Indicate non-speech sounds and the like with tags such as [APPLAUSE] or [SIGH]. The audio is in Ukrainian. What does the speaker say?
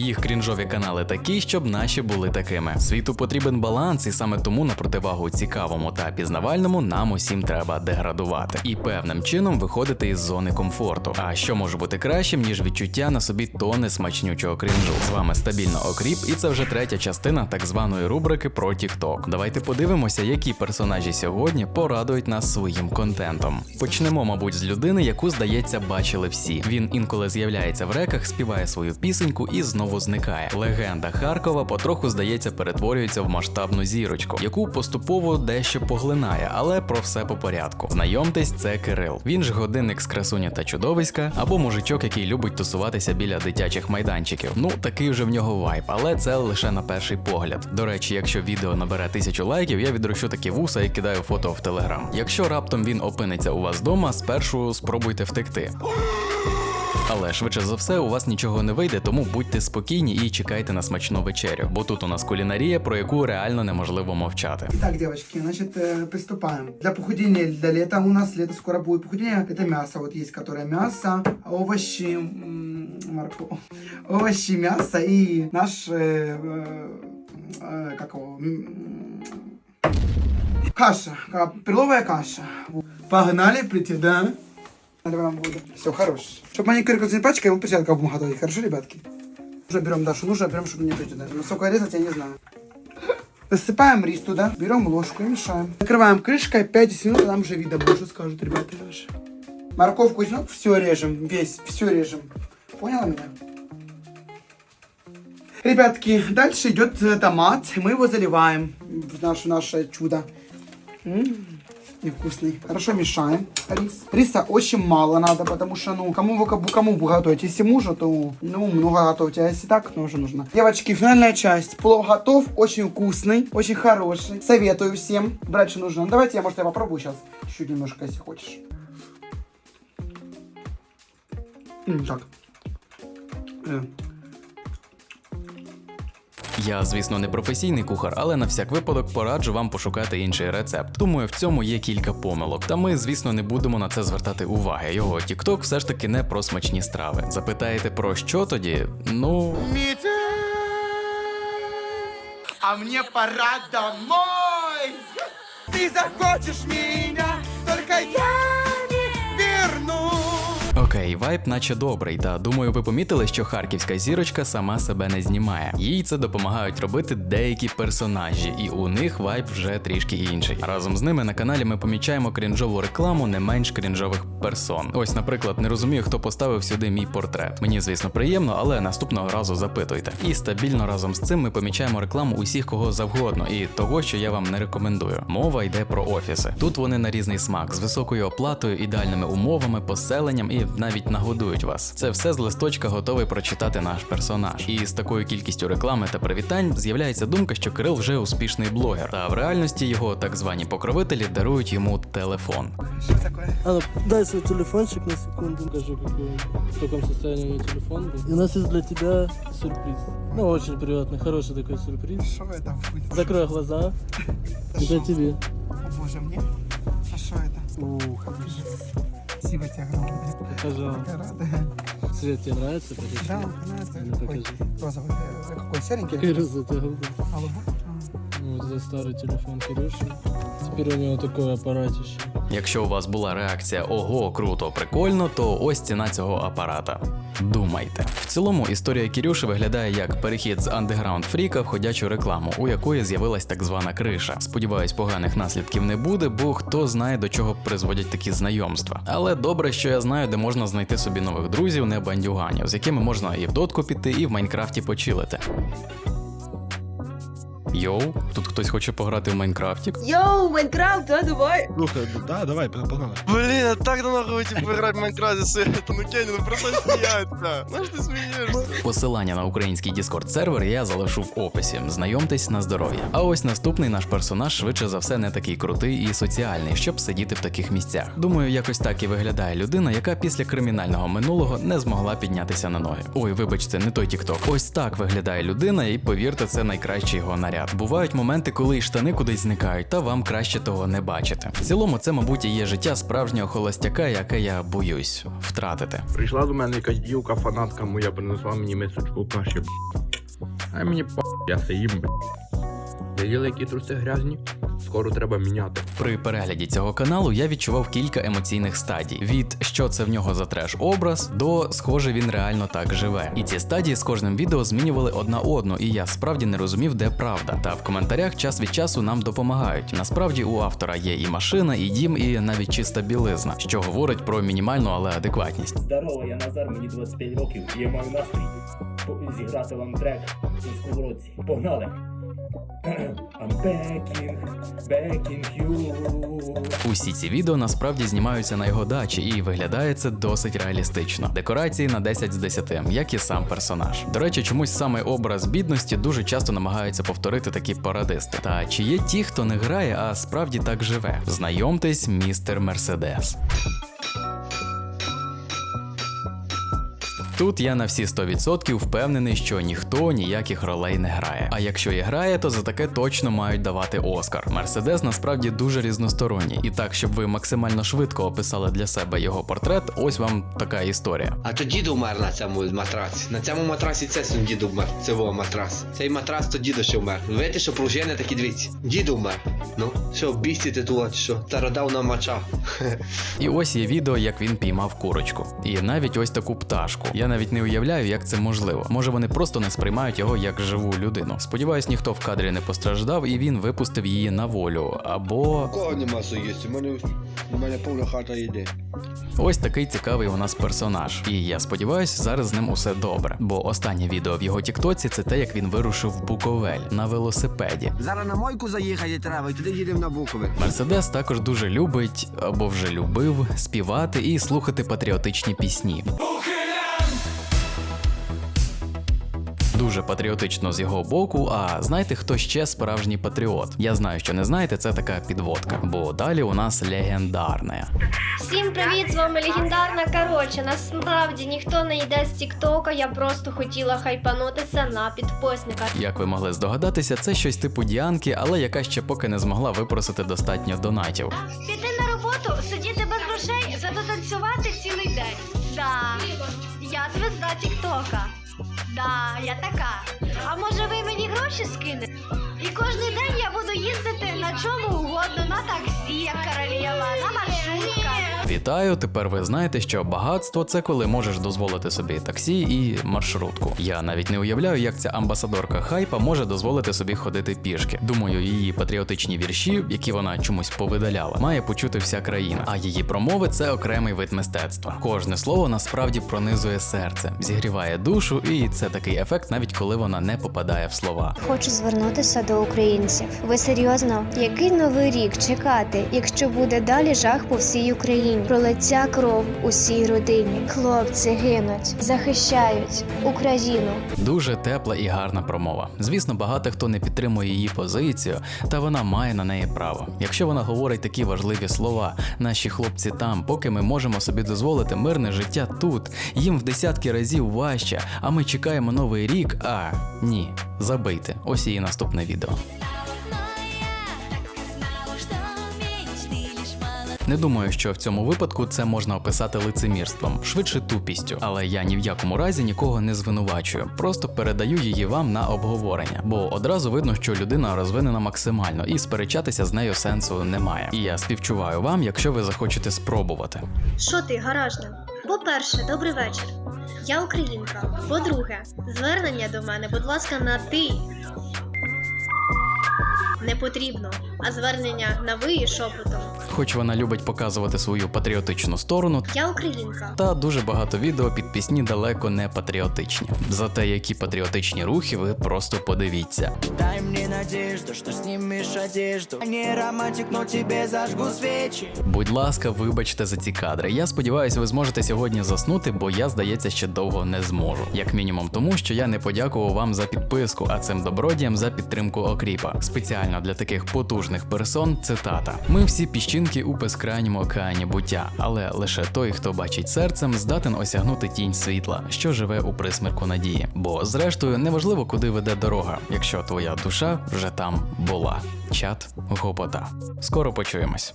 Їх крінжові канали такі, щоб наші були такими. Світу потрібен баланс, і саме тому на противагу цікавому та пізнавальному нам усім треба деградувати і певним чином виходити із зони комфорту. А що може бути кращим, ніж відчуття на собі тони смачнючого крінжу? З вами стабільно окріп, і це вже третя частина так званої рубрики про TikTok. Давайте подивимося, які персонажі сьогодні порадують нас своїм контентом. Почнемо, мабуть, з людини, яку здається бачили всі. Він інколи з'являється в реках, співає свою пісеньку і знову зникає. Легенда Харкова потроху здається перетворюється в масштабну зірочку, яку поступово дещо поглинає, але про все по порядку. Знайомтесь, це Кирил. Він ж годинник з красуня та чудовиська, або мужичок, який любить тусуватися біля дитячих майданчиків. Ну такий вже в нього вайб, але це лише на перший погляд. До речі, якщо відео набере тисячу лайків, я відрощу такі вуса і кидаю фото в телеграм. Якщо раптом він опиниться у вас вдома, спершу спробуйте втекти. Але швидше за все у вас нічого не вийде, тому будьте спокійні і чекайте на смачну вечерю, бо тут у нас кулінарія, про яку реально неможливо мовчати. Итак, девочки, значит, э, приступаем. Для похудения для лета у нас лето скоро будет похудение. Это мясо, вот есть, которое мясо, овощи, м, морковь, [LAUGHS] овощи, мясо и наш, э, э, э, как его, м, каша, ка- перловая каша. Погнали, прийти, да? Наливаем воду. Все, хорош. Чтобы маникюр не пачкой, его перчаткой будем готовить. Хорошо, ребятки? Уже берем Дашу, нужно прям, чтобы не прийти. Насколько резать, я не знаю. Засыпаем рис туда, берем ложку и мешаем. Накрываем крышкой 5 минут, а там уже видно что скажут ребята наши. Морковку ну, все режем, весь, все режем. Поняла меня? Ребятки, дальше идет э, томат, мы его заливаем в наше, наше чудо. М, Невкусный. Хорошо мешаем рис. Риса очень мало надо, потому что, ну, кому вы, кому, вы готовите? Если мужу, то, ну, много готовьте, а если так, то уже нужно. Девочки, финальная часть. Плов готов, очень вкусный, очень хороший. Советую всем. Брать что нужно. Ну, давайте я, может, я попробую сейчас. Чуть немножко, если хочешь. М, так. Э. Я, звісно, не професійний кухар, але на всяк випадок пораджу вам пошукати інший рецепт. Думаю, в цьому є кілька помилок. Та ми, звісно, не будемо на це звертати уваги. Його TikTok все ж таки не про смачні страви. Запитаєте про що тоді? Ну. А мне пора домой. Ты захочешь меня, только я. Окей, вайб наче добрий, та думаю, ви помітили, що харківська зірочка сама себе не знімає. Їй це допомагають робити деякі персонажі, і у них вайб вже трішки інший. Разом з ними на каналі ми помічаємо крінжову рекламу не менш крінжових персон. Ось, наприклад, не розумію, хто поставив сюди мій портрет. Мені, звісно, приємно, але наступного разу запитуйте. І стабільно разом з цим ми помічаємо рекламу усіх кого завгодно, і того, що я вам не рекомендую. Мова йде про офіси. Тут вони на різний смак з високою оплатою, ідеальними умовами, поселенням і навіть нагодують вас. Це все з листочка готовий прочитати наш персонаж. І з такою кількістю реклами та привітань з'являється думка, що Кирил вже успішний блогер. Та в реальності його так звані покровителі дарують йому телефон. Что такое? А, ну, дай свой телефончик на секунду. Скажи, какой, в каком состоянии мой телефон был. И у нас есть для тебя сюрприз. Ну, очень приятный, хороший такой сюрприз. Что это будет? Закрой глаза. Это Это шо? тебе. О боже, мне? А что это? Ух, Спасибо тебе огромное. пожалуйста. Я рада. Цвет тебе нравится? Покажи. Да, нравится. Ну, Какой покажи. розовый. э, Какой серенький? Какой раз у тебя голубой? Голубой? Ну, Вот это старый телефон Кирюши. Теперь у него такое аппаратище. Якщо у вас була реакція Ого, круто, прикольно, то ось ціна цього апарата. Думайте. В цілому історія Кірюші виглядає як перехід з андеграунд фріка в ходячу рекламу, у якої з'явилась так звана криша. Сподіваюсь, поганих наслідків не буде, бо хто знає до чого призводять такі знайомства. Але добре, що я знаю, де можна знайти собі нових друзів, не бандюганів, з якими можна і в дотку піти, і в Майнкрафті почилити. Йоу, тут хтось хоче пограти в Майнкрафті? Йоу, Майнкрафт, да, давай. Слухай, да, давай, погнали. Блин, я так давно хотів поиграть в Майнкрафт, если это, ну Кенни, ну просто смеяться. Ну что ты смеешься? Посилання на український Discord сервер я залишу в описі. Знайомтесь на здоров'я. А ось наступний наш персонаж швидше за все не такий крутий і соціальний, щоб сидіти в таких місцях. Думаю, якось так і виглядає людина, яка після кримінального минулого не змогла піднятися на ноги. Ой, вибачте, не той тікток. Ось так виглядає людина, і повірте, це найкращий його наряд. Секрет. Бувають моменти, коли і штани кудись зникають, та вам краще того не бачити. В цілому, це, мабуть, і є життя справжнього холостяка, яке я боюсь втратити. Прийшла до мене якась дівка, фанатка моя, принесла мені мисочку каші. А мені п***, я це їм. Виділи, які труси грязні? Скоро треба міняти. При перегляді цього каналу я відчував кілька емоційних стадій: від що це в нього за треш образ до схоже він реально так живе. І ці стадії з кожним відео змінювали одна одну, і я справді не розумів, де правда. Та в коментарях час від часу нам допомагають. Насправді у автора є і машина, і дім, і навіть чиста білизна, що говорить про мінімальну, але адекватність. Здорово, я Назар, мені 25 років, і я маю настрій зіграти вам трек на сковородці. Погнали! Усі ці відео насправді знімаються на його дачі, і виглядає це досить реалістично. Декорації на 10 з 10, як і сам персонаж. До речі, чомусь саме образ бідності дуже часто намагаються повторити такі парадисти. Та чи є ті, хто не грає, а справді так живе? Знайомтесь, містер Мерседес. Тут я на всі 100% впевнений, що ніхто ніяких ролей не грає. А якщо і грає, то за таке точно мають давати Оскар. Мерседес насправді дуже різносторонній. І так, щоб ви максимально швидко описали для себе його портрет, ось вам така історія. А то дід умер на цьому матраці. На цьому матрасі це сам дід умер. Це во матрас. Цей матрас то дідо ще вмер. Видите, що пружини такі дивіться. Дід умер. Ну, що, бістіте тут, що? Та родав на мача. [LAUGHS] І ось є відео, як він піймав курочку. І навіть ось таку пташку. Я навіть не уявляю, як це можливо. Може вони просто не сприймають його як живу людину. Сподіваюсь, ніхто в кадрі не постраждав, і він випустив її на волю. Або Кого нема соїсти? У мене, у мене повна хата їде. ось такий цікавий у нас персонаж. І я сподіваюся, зараз з ним усе добре. Бо останнє відео в його тіктоці це те, як він вирушив в Буковель на велосипеді. Зараз на мойку заїхати треба, і туди їдемо на Букове. Мерседес також дуже любить або вже любив співати і слухати патріотичні пісні. Дуже патріотично з його боку. А знаєте, хто ще справжній патріот? Я знаю, що не знаєте, це така підводка. Бо далі у нас легендарне. Всім привіт! З вами легендарна. Коротше, насправді ніхто не йде з Тіктока. Я просто хотіла хайпанутися на підписника. Як ви могли здогадатися, це щось типу Діанки, але яка ще поки не змогла випросити достатньо донатів. Піти на роботу, сидіти без грошей, зато танцювати цілий день. Да, я звезда Тіктока. Да, я така. А може ви мені гроші скинете? І кожен день я буду їздити на чому угодно, на таксі, як королева, на маршрутках. Вітаю! Тепер ви знаєте, що багатство це коли можеш дозволити собі таксі і маршрутку. Я навіть не уявляю, як ця амбасадорка хайпа може дозволити собі ходити пішки. Думаю, її патріотичні вірші, які вона чомусь повидаляла, має почути вся країна. А її промови це окремий вид мистецтва. Кожне слово насправді пронизує серце, зігріває душу, і це такий ефект, навіть коли вона не попадає в слова. Хочу звернутися до українців. Ви серйозно? Який новий рік чекати, якщо буде далі жах по всій Україні? Пролиться кров усій родині. Хлопці гинуть, захищають Україну. Дуже тепла і гарна промова. Звісно, багато хто не підтримує її позицію, та вона має на неї право. Якщо вона говорить такі важливі слова, наші хлопці там, поки ми можемо собі дозволити мирне життя тут, їм в десятки разів важче, а ми чекаємо новий рік. А ні, забийте. Ось її наступне відео. Не думаю, що в цьому випадку це можна описати лицемірством, швидше тупістю, але я ні в якому разі нікого не звинувачую, просто передаю її вам на обговорення, бо одразу видно, що людина розвинена максимально, і сперечатися з нею сенсу немає. І я співчуваю вам, якщо ви захочете спробувати. Що ти, гаражна? По-перше, добрий вечір. Я українка. По-друге, звернення до мене, будь ласка, на ти. Не потрібно, а звернення на ви і шепотом. Хоч вона любить показувати свою патріотичну сторону, Я українка. та дуже багато відео під пісні далеко не патріотичні. Зате які патріотичні рухи, ви просто подивіться. Дай мне надежду, что снимешь одежду. Не романтик, но тебе зажгу свечи. Будь ласка, вибачте за ці кадри. Я сподіваюся, ви зможете сьогодні заснути, бо я, здається, ще довго не зможу. Як мінімум, тому що я не подякував вам за підписку, а цим добродіям за підтримку окріпа. Спеціально для таких потужних тривожних персон цитата: Ми всі піщинки у безкрайньому океані буття, але лише той, хто бачить серцем, здатен осягнути тінь світла, що живе у присмірку надії. Бо, зрештою, неважливо, куди веде дорога, якщо твоя душа вже там була. Чат гопота. Скоро почуємось.